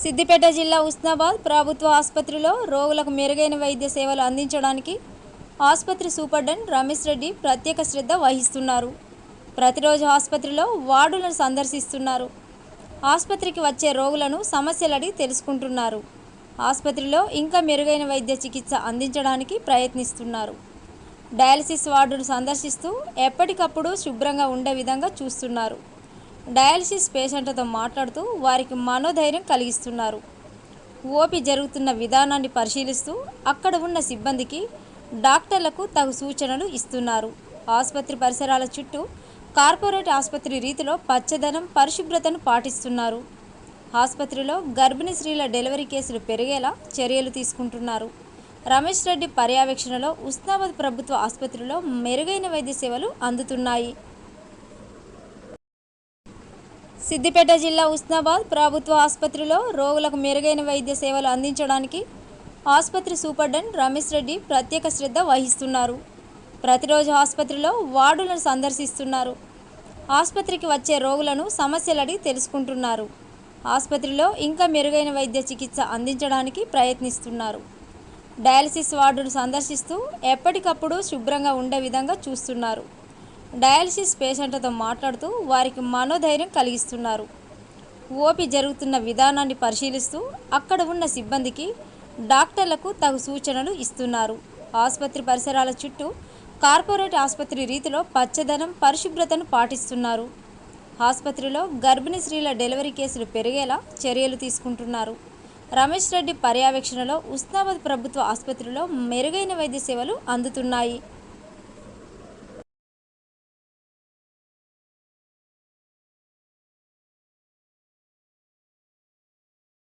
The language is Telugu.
సిద్దిపేట జిల్లా ఉస్నాబాద్ ప్రభుత్వ ఆసుపత్రిలో రోగులకు మెరుగైన వైద్య సేవలు అందించడానికి ఆసుపత్రి సూపర్డెంట్ రమేష్ రెడ్డి ప్రత్యేక శ్రద్ధ వహిస్తున్నారు. ప్రతిరోజు ఆసుపత్రిలో వార్డులను సందర్శిస్తున్నారు. ఆసుపత్రికి వచ్చే రోగులను సమస్యలు అడిగి తెలుసుకుంటున్నారు. ఆసుపత్రిలో ఇంకా మెరుగైన వైద్య చికిత్స అందించడానికి ప్రయత్నిస్తున్నారు. డయాలసిస్ వార్డును సందర్శిస్తూ ఎప్పటికప్పుడు శుభ్రంగా ఉండే విధంగా చూస్తున్నారు. డయాలసిస్ పేషెంట్లతో మాట్లాడుతూ వారికి మనోధైర్యం కలిగిస్తున్నారు. ఓపీ జరుగుతున్న విధానాన్ని పరిశీలిస్తూ అక్కడ ఉన్న సిబ్బందికి డాక్టర్లకు తగు సూచనలు ఇస్తున్నారు. ఆసుపత్రి పరిసరాల చుట్టూ కార్పొరేట్ ఆసుపత్రి రీతిలో పచ్చదనం పరిశుభ్రతను పాటిస్తున్నారు. ఆసుపత్రిలో గర్భిణీ స్త్రీల డెలివరీ కేసులు పెరిగేలా చర్యలు తీసుకుంటున్నారు. రమేష్ రెడ్డి పర్యవేక్షణలో ఉస్నాబాద్ ప్రభుత్వ ఆసుపత్రిలో మెరుగైన వైద్య సేవలు అందుతున్నాయి. సిద్దిపేట జిల్లా ఉస్నాబాద్ ప్రభుత్వ ఆసుపత్రిలో రోగులకు మెరుగైన వైద్య సేవలు అందించడానికి ఆసుపత్రి సూపర్డెంట్ రమేష్ రెడ్డి ప్రత్యేక శ్రద్ధ వహిస్తున్నారు. ప్రతిరోజు ఆసుపత్రిలో వార్డులను సందర్శిస్తున్నారు. ఆసుపత్రికి వచ్చే రోగులను సమస్యలు అడిగి తెలుసుకుంటున్నారు. ఆసుపత్రిలో ఇంకా మెరుగైన వైద్య చికిత్స అందించడానికి ప్రయత్నిస్తున్నారు. డయాలసిస్ వార్డును సందర్శిస్తూ ఎప్పటికప్పుడు శుభ్రంగా ఉండే విధంగా చూస్తున్నారు. డయాలసిస్ పేషెంట్లతో మాట్లాడుతూ వారికి మనోధైర్యం కలిగిస్తున్నారు. ఓపీ జరుగుతున్న విధానాన్ని పరిశీలిస్తూ అక్కడ ఉన్న సిబ్బందికి డాక్టర్లకు తగు సూచనలు ఇస్తున్నారు. ఆసుపత్రి పరిసరాల చుట్టూ కార్పొరేట్ ఆసుపత్రి రీతిలో పచ్చదనం పరిశుభ్రతను పాటిస్తున్నారు. ఆసుపత్రిలో గర్భిణీ స్త్రీల డెలివరీ కేసులు పెరిగేలా చర్యలు తీసుకుంటున్నారు. రమేష్ రెడ్డి పర్యవేక్షణలో ఉస్నాబాద్ ప్రభుత్వ ఆసుపత్రిలో మెరుగైన వైద్య సేవలు అందుతున్నాయి.